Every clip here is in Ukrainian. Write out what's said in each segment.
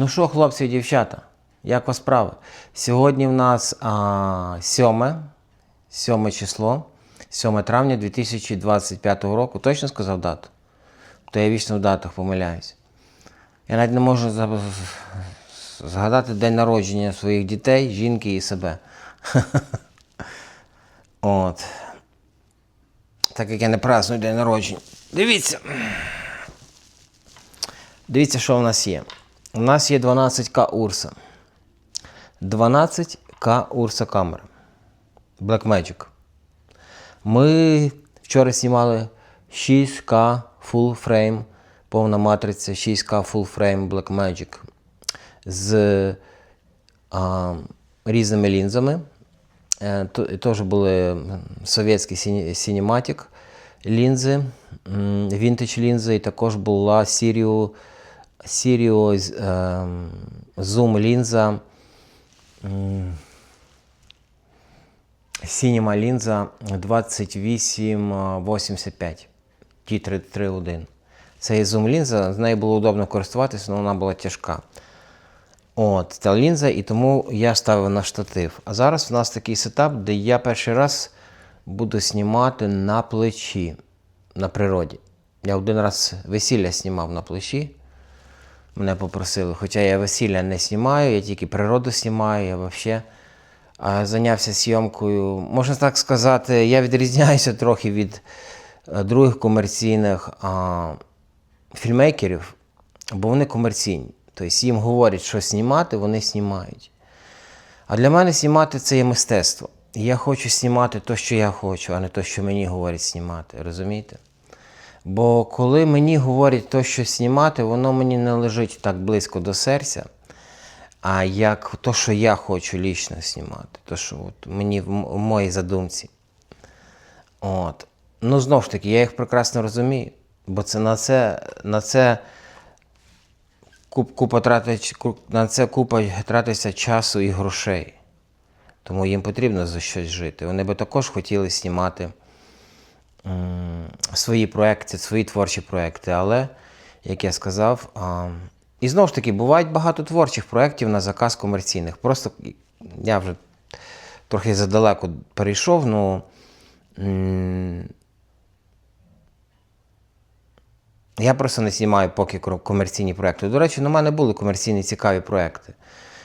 Ну що, хлопці і дівчата, як вас справи? Сьогодні в нас а, 7, 7 число, 7 травня 2025 року. Точно сказав дату? То я вічно в датах помиляюсь. Я навіть не можу згадати день народження своїх дітей, жінки і себе. От. Так як я не праздную день народження. Дивіться. Дивіться, що в нас є. У нас є 12К Урса. 12К Урса камера. Blackmagic. Ми вчора знімали 6К Full Frame, повна матриця, 6К Full Frame Blackmagic з а, різними лінзами. Е, Теж були совєтські Cinematic лінзи, вінтаж лінзи, і також була Сіріо, З- ем, зум лінза. Cinema лінза 2885 T331. Це є зум лінза, з нею було удобно користуватися, але вона була тяжка. От, ця лінза, і тому я ставив на штатив. А зараз у нас такий сетап, де я перший раз буду знімати на плечі на природі. Я один раз весілля знімав на плечі. Мене попросили, хоча я весілля не знімаю, я тільки природу знімаю, я взагалі зайнявся зйомкою. Можна так сказати, я відрізняюся трохи від е, других комерційних а, фільмейкерів, бо вони комерційні. Тобто їм говорять, що знімати, вони знімають. А для мене знімати це є мистецтво. І я хочу знімати те, що я хочу, а не те, що мені говорять знімати. Розумієте? Бо коли мені говорять те, що знімати, воно мені не лежить так близько до серця, а як то, що я хочу лічно знімати, то, що от мені в моїй задумці. От. Ну, знову ж таки, я їх прекрасно розумію, бо це на це, на це куп, купа тратить, на це купа тратиться часу і грошей. Тому їм потрібно за щось жити. Вони би також хотіли знімати свої проекти, свої творчі проекти. Але, як я сказав, і знову ж таки, бувають багато творчих проєктів на заказ комерційних. Просто я вже трохи задалеко перейшов, ну. Я просто не знімаю поки комерційні проекти. До речі, на мене були комерційні цікаві проекти.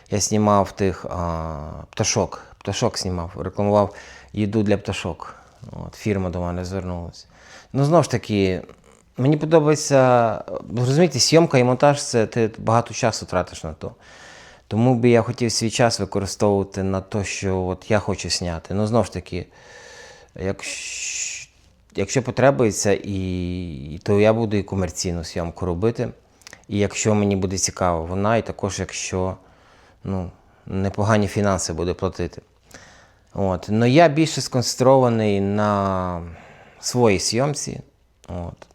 Я знімав тих а, пташок. Пташок знімав, рекламував їду для пташок. От, фірма до мене звернулася. Ну, знову ж таки, мені подобається, розумієте, зйомка і монтаж це ти багато часу тратиш на то. Тому би я хотів свій час використовувати на те, що от я хочу зняти. Ну, знову ж таки, якщо, якщо потребується, і, то я буду і комерційну зйомку робити. І якщо мені буде цікаво вона, і також якщо ну, непогані фінанси буде платити. От. Но я більше сконцентрований на своїй зйомці. От.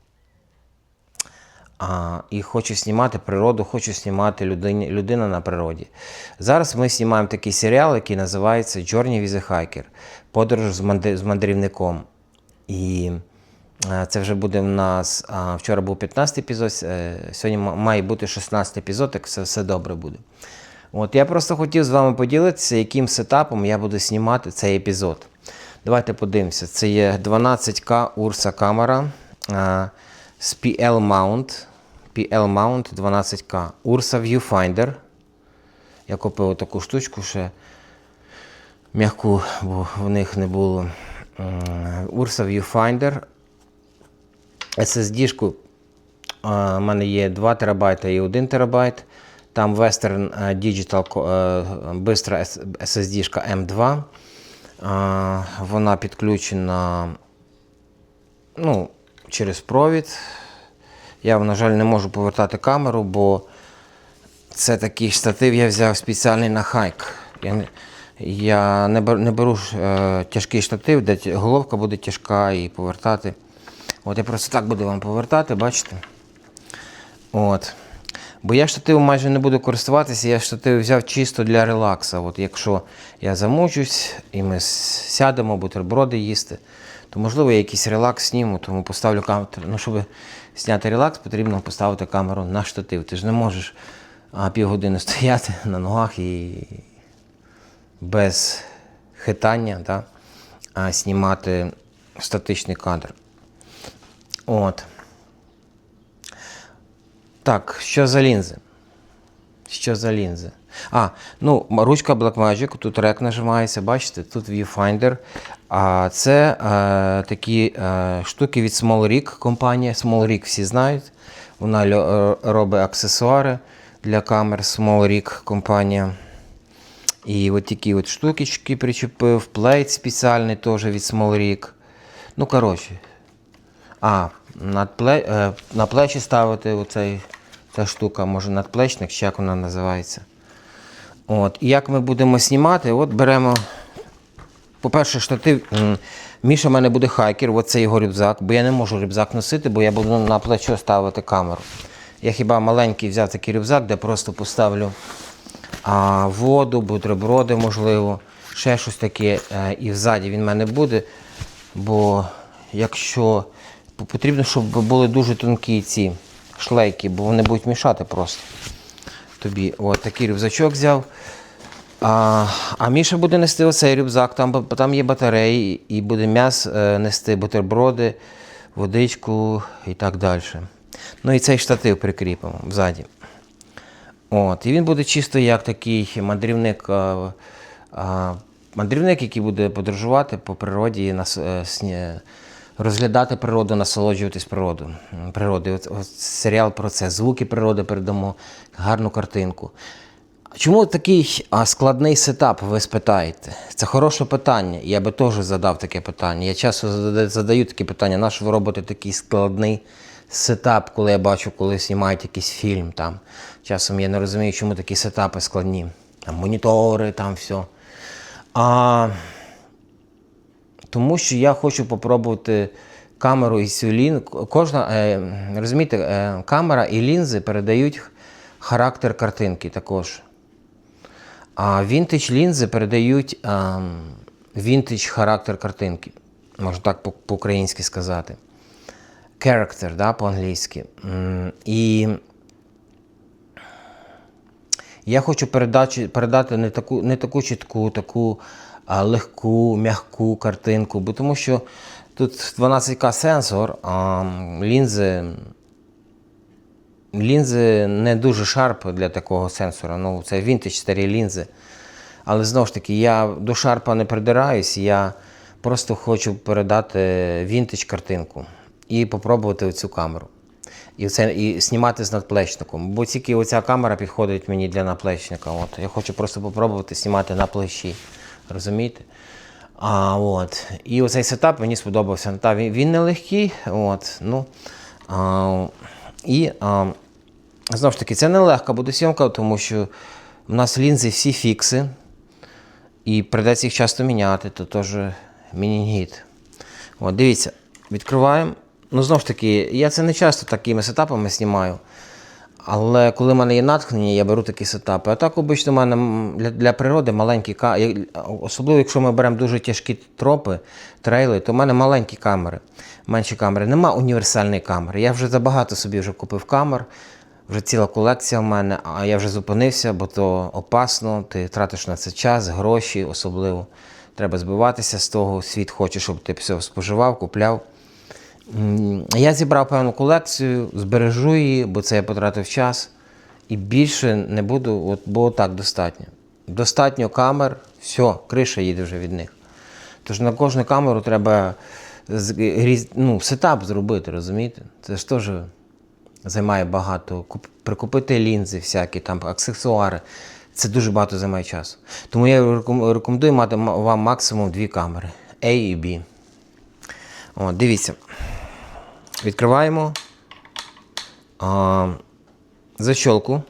А, і хочу знімати природу, хочу знімати людині, людина на природі. Зараз ми знімаємо такий серіал, який називається Journey with a Hiker Подорож з, мандрівником. І е, це вже буде в нас. а, Вчора був 15 епізод, е, сьогодні має бути 16 епізод, як все, все добре буде. От я просто хотів з вами поділитися, яким сетапом я буду знімати цей епізод. Давайте подивимося. Це є 12К Ursa камера з PL Mount. PL Mount 12K. Ursa Viewfinder. Я купив таку штучку ще м'яку, бо в них не було. Ursa Viewfinder. SSD-шку У мене є 2 терабайта і 1 терабайт. Там Western е, Digital ко- е, бистра SSD M2. Вона підключена ну, через провід. Я, на жаль, не можу повертати камеру, бо це такий штатив я взяв спеціальний на хайк. Я не, я не беру, не беру е, тяжкий штатив, де головка буде тяжка і повертати. От я просто так буду вам повертати, бачите? От. Бо я штативом майже не буду користуватися, я штатив взяв чисто для релаксу. От якщо я замучусь і ми сядемо бутерброди їсти, то можливо я якийсь релакс зніму, тому поставлю камеру. Ну, щоб зняти релакс, потрібно поставити камеру на штатив. Ти ж не можеш півгодини стояти на ногах і без хитання да, знімати статичний кадр. От. Так, що за лінзи? Що за лінзи? А, ну, ручка Blackmagic, тут рек нажимається, бачите, тут Viewfinder. А це е, такі е, штуки від SmallRig компанія. SmallRig всі знають. Вона е, робить аксесуари для камер SmallRig компанія. І от такі от штукічки причепив, плейт спеціальний теж від SmallRig. Ну, коротше. А, над пле... е, на плечі ставити оцей, ця штука, може надплечник, чи як вона називається. От. І як ми будемо знімати, от беремо. По-перше, штатив. Міша в мене буде хайкер, от це його рюкзак, бо я не можу рюкзак носити, бо я буду на плечо ставити камеру. Я хіба маленький взяв такий рюкзак, де просто поставлю а, воду, бутерброди, можливо, ще щось таке. е, І взаді він в мене буде. Бо якщо потрібно, щоб були дуже тонкі ці шлейки, бо вони будуть мішати просто тобі. От такий рюкзачок взяв. А, а Міша буде нести оцей рюкзак, там, там є батареї, і буде м'яс е, нести бутерброди, водичку і так далі. Ну і цей штатив прикріпимо ззаді. От, і він буде чисто як такий мандрівник, а, а, мандрівник, який буде подорожувати по природі, е, сні- розглядати природу, насолоджуватись природу. природою. От, от серіал про це. Звуки природи передамо, гарну картинку. Чому такий складний сетап, ви спитаєте? Це хороше питання. Я би теж задав таке питання. Я часто задаю такі питання, на що ви робите такий складний сетап, коли я бачу, коли знімають якийсь фільм там. Часом я не розумію, чому такі сетапи складні. Там монітори, там все. А, тому що я хочу попробувати камеру і цю лін. Кожна, е, розумієте, е, камера і лінзи передають характер картинки також. А вінтидж лінзи передають ем, вінтидж характер картинки. Можна так по- по-українськи сказати. Character, да, по-англійськи. І я хочу передачі, передати не таку, не таку чітку, таку легку, м'яку картинку, бо тому що тут 12К сенсор, а лінзи, лінзи не дуже шарп для такого сенсора. Ну, це вінтидж старі лінзи. Але знову ж таки, я до шарпа не придираюсь, я просто хочу передати вінтидж картинку і попробувати оцю камеру. І, це, і знімати з надплечником. Бо тільки оця камера підходить мені для наплечника. От. Я хочу просто попробувати знімати на плечі. Розумієте? А, от. І оцей сетап мені сподобався. Та, він, він нелегкий. От, ну, а, і а, знову ж таки, це нелегка буде зйомка, тому що в нас лінзи всі фікси. І прийдеться їх часто міняти, то теж мінінгіт. От, дивіться, відкриваємо. Ну, знову ж таки, я це не часто такими сетапами знімаю. Але коли в мене є натхнення, я беру такі сетапи. А так, обично, в мене для, для природи маленькі камери. Особливо, якщо ми беремо дуже тяжкі тропи, трейли, то в мене маленькі камери, менші камери. Нема універсальної камери. Я вже забагато собі вже купив камер, вже ціла колекція в мене, а я вже зупинився, бо то опасно, ти тратиш на це час, гроші особливо. Треба збиватися з того, світ хоче, щоб ти все споживав, купляв. Я зібрав певну колекцію, збережу її, бо це я потратив час. І більше не буду, от, бо так достатньо. Достатньо камер, все, криша їде вже від них. Тож на кожну камеру треба ну, сетап зробити, розумієте? Це ж теж займає багато. Куп- Прикупити лінзи, всякі там аксесуари. Це дуже багато займає часу. Тому я рекомендую мати вам максимум дві камери A і B. О, дивіться. Відкриваємо а, защолку.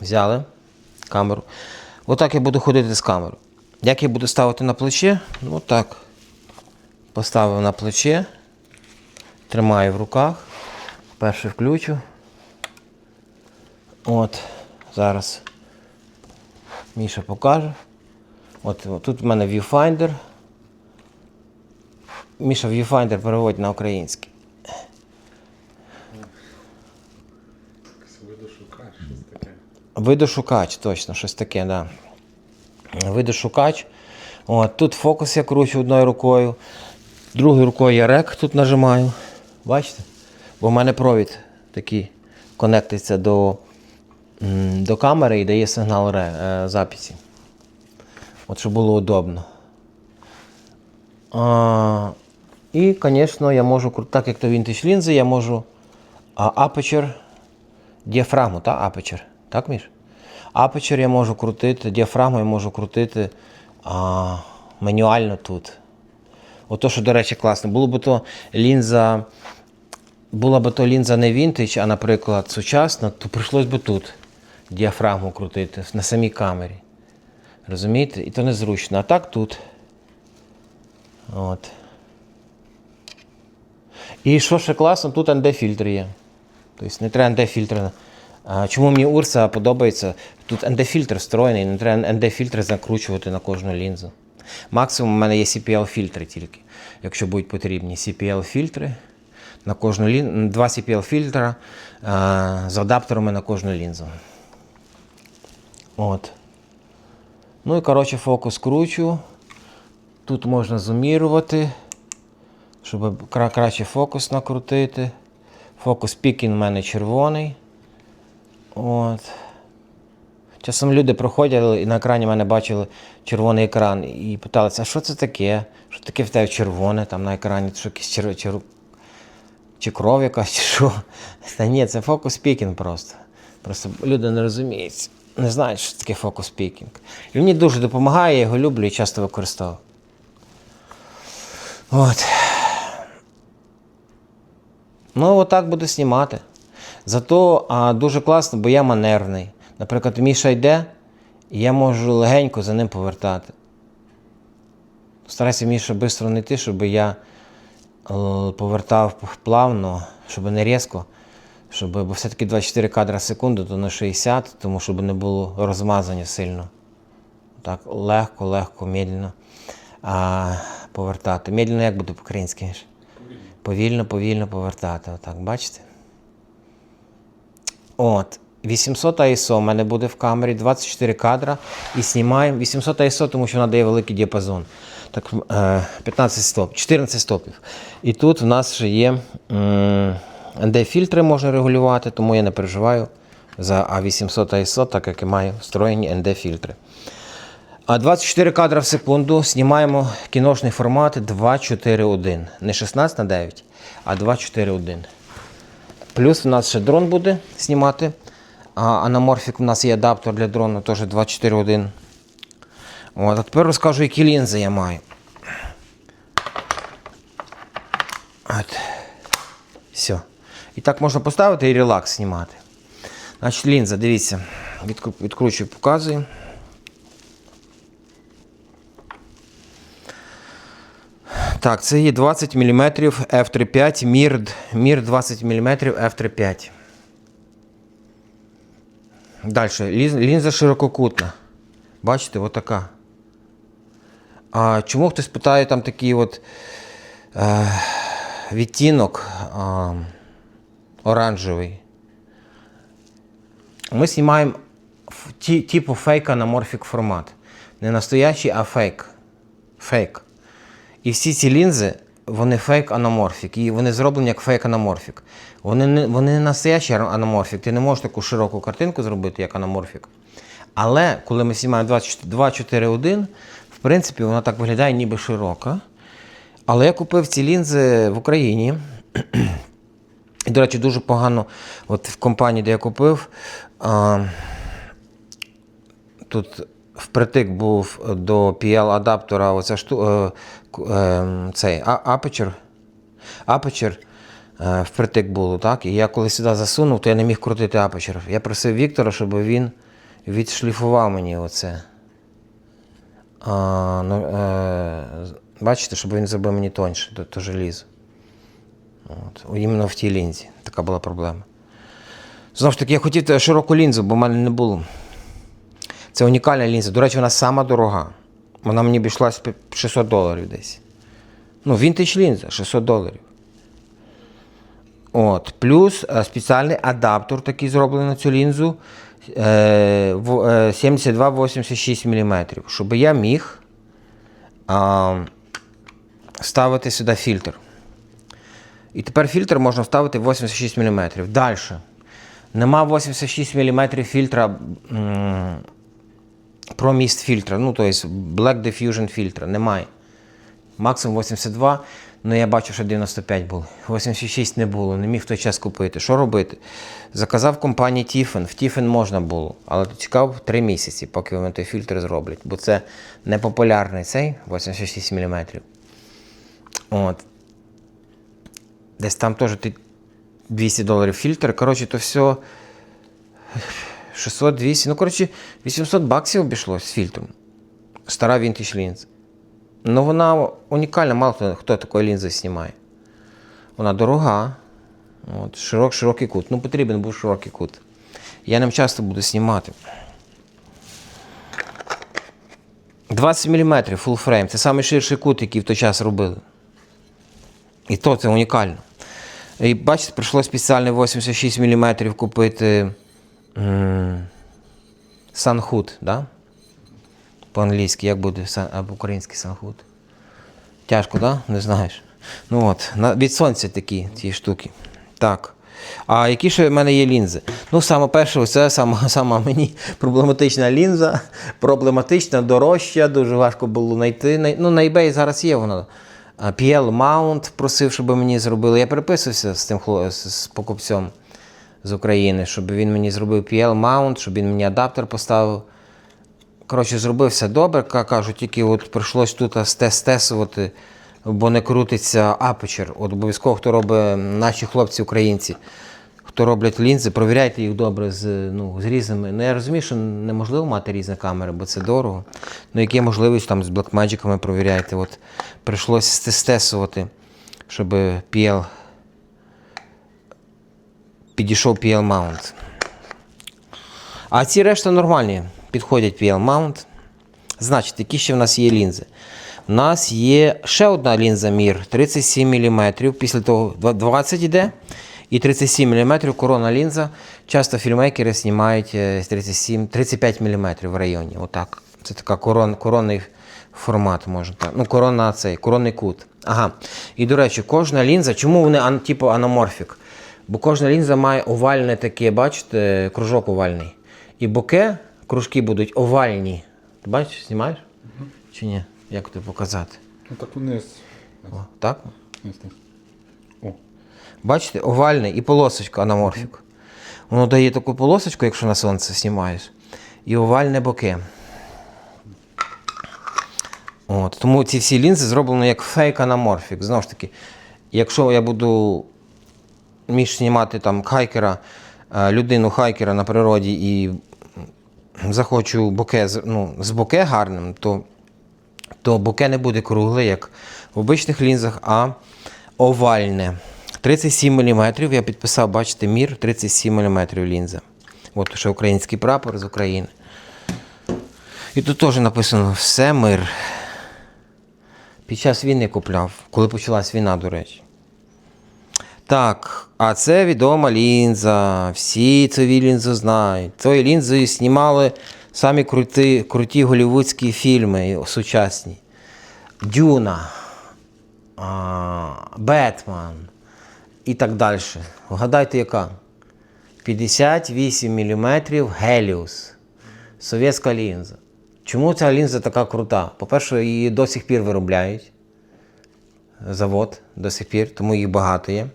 Взяли камеру. Отак я буду ходити з камерою. Як я буду ставити на плече? Ну так. Поставив на плече, тримаю в руках. Перший включу. От, зараз Міша покаже. От, от тут в мене viewfinder. Міша, viewfinder переводь на український. Видошукач, щось таке. Видошукач, точно, щось таке. Да. Видошукач. От, Тут фокус я кручу одною рукою, другою рукою я рек тут нажимаю. Бачите? Бо в мене провід такий конектиться до до камери і дає сигнал ре, е, записі. От щоб було удобно. А, і, звісно, я можу, так як то вінтаж лінзи, я можу а, aperture, діафрагму, так, aperture. Так, Міш? Aperture я можу крутити, діафрагму я можу крутити а, мануально тут. Ото, що, до речі, класно. Було б то лінза, була б то лінза не вінтаж, а, наприклад, сучасна, то прийшлось би тут діафрагму крутити на самій камері. Розумієте? І то незручно. А так тут. От. І що ще класно, тут ND-фільтр є. Тобто не треба ND-фільтр. Чому мені Урса подобається? Тут ND-фільтр встроєний, не треба ND-фільтр закручувати на кожну лінзу. Максимум у мене є CPL-фільтри тільки, якщо будуть потрібні. CPL-фільтри на кожну лінзу, два CPL-фільтра з адаптерами на кожну лінзу. От. Ну і коротше фокус кручу. Тут можна зумірувати, щоб кра- краще фокус накрутити. Фокус пікін у мене червоний. От. Часом люди проходили і на екрані в мене бачили червоний екран і питалися, а що це таке? Що таке в тебе червоне там на екрані? Що якийсь чер... чер... Чи кров якась, чи що? Та ні, це фокус пікінг просто. Просто люди не розуміють, не знають, що таке фокус пікінг. І мені дуже допомагає, я його люблю і часто використовую. От. Ну, отак буду знімати. Зато а, дуже класно, бо я манерний. Наприклад, Міша йде, і я можу легенько за ним повертати. Старайся Міша швидко не йти, щоб я е, повертав плавно, щоб не різко. Щоб, бо все-таки 24 кадри в секунду, то на 60, тому щоб не було розмазання сильно. Так, легко, легко, медленно а, повертати. Медленно як буде по-українськи? Міш? Повільно, повільно повертати. Отак, бачите? От. 800 ISO у мене буде в камері, 24 кадра і знімаємо 800 ISO, тому що вона дає великий діапазон. Так, е, 15 стоп, 14 стопів. І тут в нас ще є ND-фільтри можна регулювати, тому я не переживаю за A800 ISO, так як і маю встроєні ND-фільтри. А 24 кадра в секунду знімаємо кіношний формат 2.4.1. Не 16 на 9, а 2.4.1. Плюс у нас ще дрон буде знімати. Анаморфік у нас є адаптер для дрону, теж 2.4.1. От, а тепер розкажу, які лінзи я маю. От. Все. І так можна поставити і релакс знімати. Значить, лінза, дивіться, відкручую, показую. Так, це є 20 мм F35 MIR, MIR 20 мм F35. Далі. Лінза ширококутна. Бачите, отака. А чому хтось питає там такий от е, відтінок е, оранжевий? Ми знімаємо ті, типу фейк анаморфік формат. Не настоящий, а фейк. Фейк. І всі ці лінзи, вони фейк анаморфік. І вони зроблені як фейк анаморфік. Вони не, вони не настоящий анаморфік. Ти не можеш таку широку картинку зробити, як анаморфік. Але коли ми знімаємо 2.4.1, в принципі, вона так виглядає ніби широка. Але я купив ці лінзи в Україні. І, до речі, дуже погано, от в компанії, де я купив, а, тут впритик був до PL-адаптера оця шту, е, е, цей а- Aperture. Aperture е, впритик було, так? І я коли сюди засунув, то я не міг крутити Aperture. Я просив Віктора, щоб він відшліфував мені оце. А, ну, е, бачите, щоб він зробив мені тоньше, то, то желізо. От, іменно в тій лінзі. Така була проблема. Знову ж таки, я хотів широку лінзу, бо в мене не було. Це унікальна лінза. До речі, вона сама дорога. Вона мені обійшлась 600 доларів десь. Ну, вінтаж лінза 600 доларів. От. Плюс е, спеціальний адаптер такий зроблений на цю лінзу. е, в- е, 72-86 мм, щоб я міг ставити сюди фільтр. І тепер фільтр можна вставити 86 мм. Далі. Нема 86 мм фільтра м, про фільтра. Ну, тобто Black Diffusion фільтра. Немає. Максимум 82, ну я бачу, що 95 було. 86 не було, не міг в той час купити. Що робити? Заказав компанії Tiffen. В Tiffen можна було, але чекав 3 місяці, поки вони той фільтр зроблять, бо це непопулярний цей 86 мм. От. Десь там теж 200 доларів фільтр. Коротше, то все 600-200, ну коротше, 800 баксів обійшлось з фільтром. Стара vintage лінза. Ну, вона унікальна, мало хто, хто такої лінзи знімає. Вона дорога. От, широк, широкий кут. Ну, потрібен був широкий кут. Я ним часто буду знімати. 20 мм full frame. Це найширший кут, який в той час робили. І то це унікально. І бачите, прийшло спеціально 86 мм купити Sunhood, да? По-англійськи, як буде сан- а по-українськи Тяжко, да? Не знаєш. Ну от, від сонця такі ці штуки. Так. А які ще в мене є лінзи? Ну, саме перше, це сама, сама мені проблематична лінза, проблематична, дорожча, дуже важко було знайти. Ну, на eBay зараз є вона. PL Mount просив, щоб мені зробили. Я переписувався з тим з покупцем з України, щоб він мені зробив PL Mount, щоб він мені адаптер поставив. Коротше, зробив все добре, ка- кажу, тільки от прийшлось тут стесувати, бо не крутиться апечер. От обов'язково, хто робить, наші хлопці, українці, хто роблять лінзи, провіряйте їх добре з, ну, з різними. Ну я розумію, що неможливо мати різні камери, бо це дорого. Ну, які можливість там з Blackmagic провіряйте. От прийшлось стесувати, щоб PL підійшов PL Mount. А ці решта нормальні. Підходять PL Mount. Значить, які ще в нас є лінзи? У нас є ще одна лінза Мір 37 мм. Після того 20 йде. І 37 мм корона лінза. Часто фільмейкери знімають е, 37, 35 мм в районі. Отак. Це така корон, коронний формат, можна так. Ну, корона цей, коронний кут. Ага. І до речі, кожна лінза, чому вони типу аноморфік? Бо кожна лінза має овальне таке, бачите, кружок овальний. І боке, кружки будуть овальні. Ти бачиш, знімаєш? Чи ні? Як тобі показати? Ну так вниз. О, так? Вниз, вниз. О. Бачите, овальний і полосочка аноморфік. Воно дає таку полосочку, якщо на сонце знімаєш, і овальне боке. От, тому ці всі лінзи зроблені як фейк аноморфік. Знову ж таки, якщо я буду між знімати там хайкера, е, людину хайкера на природі і захочу боке ну, з боке гарним, то, то боке не буде кругле, як в обичних лінзах, а овальне. 37 мм. Я підписав, бачите, мір 37 мм лінза. От ще український прапор з України. І тут теж написано все мир. Під час війни купляв, коли почалась війна, до речі. Так, а це відома лінза. Всі цю лінзу знають. Цією лінзою знімали самі круті, круті голівудські фільми сучасні. Дюна, а, Бетмен і так далі. Вгадайте, яка? 58 мм Геліус. Совєтська лінза. Чому ця лінза така крута? По-перше, її до сих пір виробляють. Завод до сих пір, тому їх багато є.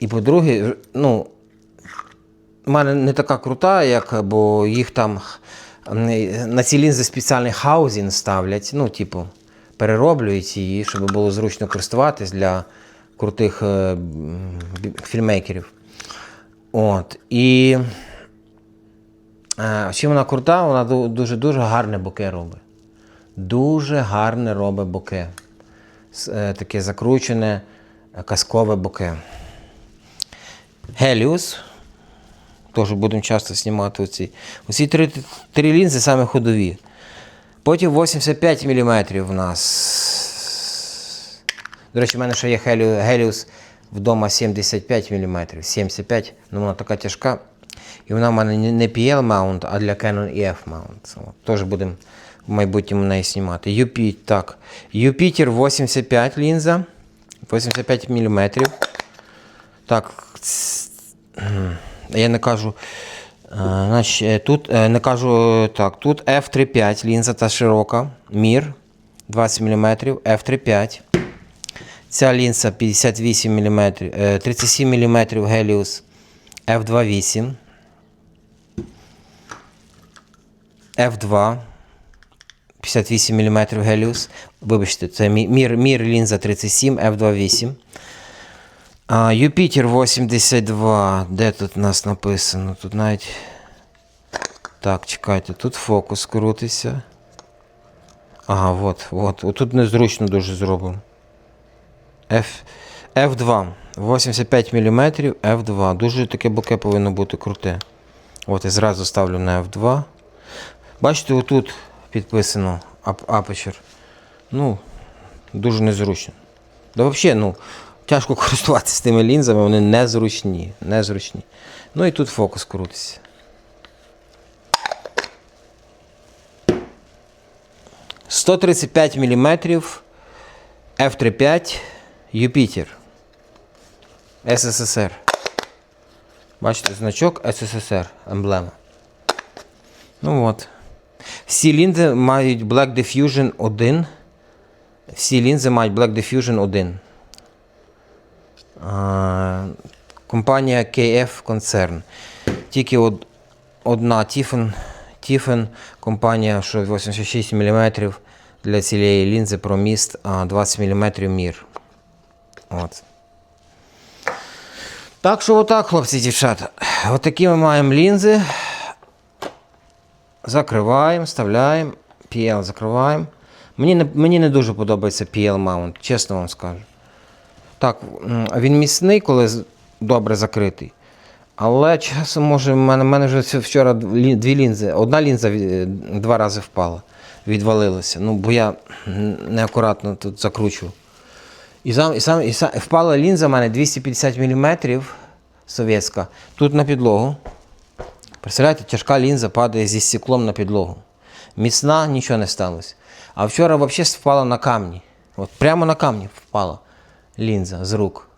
І по-друге, ну, в мене не така крута, як, бо їх там на ці лінзи спеціальний хаузінг ставлять, ну, типу, перероблюють її, щоб було зручно користуватись для крутих е, фільмейкерів. От. І е, чим вона крута, вона дуже-дуже гарне боке робить. Дуже гарне робить боке. Е, Таке закручене казкове боке. Геліус. Теж будемо часто знімати оці. Оці три, три лінзи саме ходові. Потім 85 мм в нас. До речі, в мене ще є Геліус вдома 75 мм. 75, ну вона така тяжка. І вона в мене не- не PL маунт, а для Canon EF маунт. От, Теж будемо в майбутньому неї знімати. Юпі, так. Юпітер 85 лінза. 85 мм. Так. Я не кажу. е, Значить, е, тут е, не кажу так. Тут F35 лінза та широка. Мір 20 мм, F35. Ця лінза 58 мм, 37 мм Helios F28. F2 58 мм Helios. Вибачте, це мі- мір, мір лінза 37 F28. А, Юпітер 82. Де тут у нас написано? Тут навіть. Так, чекайте, тут фокус крутиться. Ага, от, от. Отут незручно дуже зроблено. F, F2. 85 мм F2. Дуже таке боке повинно бути круте. От я зразу ставлю на F2. Бачите, отут підписано ап-. Ну, дуже незручно. Да взагалі, ну, тяжко користуватися тими лінзами, вони незручні. незручні. Ну і тут фокус крутиться. – 135 мм F35 Юпітер. СССР. Бачите, значок СССР, емблема. Ну от. Всі лінзи мають Black Diffusion 1. Всі лінзи мають Black Diffusion 1. Компанія KF Concern. Тільки од, одна Tiffen, Tiffen, компанія, що 86 мм для цієї лінзи про міст а, 20 мм мір. От. Так що отак, хлопці дівчата. Отакі ми маємо лінзи. Закриваємо, вставляємо. PL закриваємо. Мені не, мені не дуже подобається PL маунт, чесно вам скажу. Так, він міцний, коли добре закритий. Але часом може, в мене, мене вже вчора дві лінзи. Одна лінза два рази впала, відвалилася. Ну, бо я неакуратно тут закручував. І, сам, і, сам, і сам, впала лінза в мене 250 мм совєтська. Тут на підлогу. Представляєте, тяжка лінза падає зі стеклом на підлогу. Міцна, нічого не сталося. А вчора взагалі впала на камні. От прямо на камні впала лінза з рук.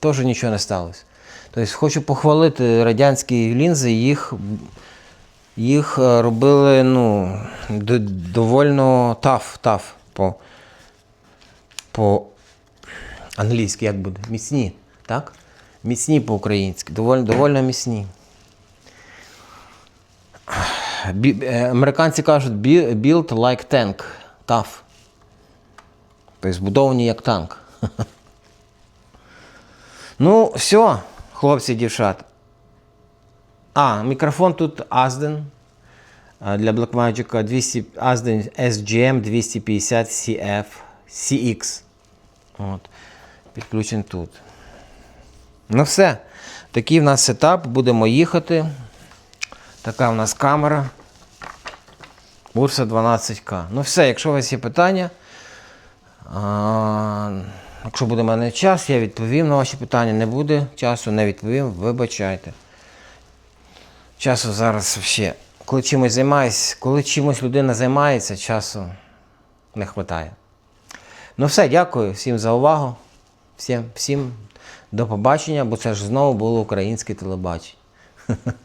Теж нічого не сталося. Тобто хочу похвалити радянські лінзи, їх, їх е, робили ну, довольно таф, таф по, по англійськи як буде? Міцні, так? Міцні по-українськи, доволі, довольно міцні. Бі, е, американці кажуть «Bui- build like tank, tough. Тобто збудовані як танк. Ну, все, хлопці і дівчата. А, мікрофон тут Asden. Для Blackmagic 200, Asden SGM 250 CF CX. От. Підключен тут. Ну все. Такий в нас сетап. Будемо їхати. Така в нас камера. Урса 12К. Ну все, якщо у вас є питання, якщо буде в мене час, я відповім на ваші питання. Не буде часу, не відповім, вибачайте. Часу зараз ще. Коли чимось займаюсь, коли чимось людина займається, часу не вистачає. Ну все, дякую всім за увагу. Всім, всім до побачення, бо це ж знову було українське телебачення.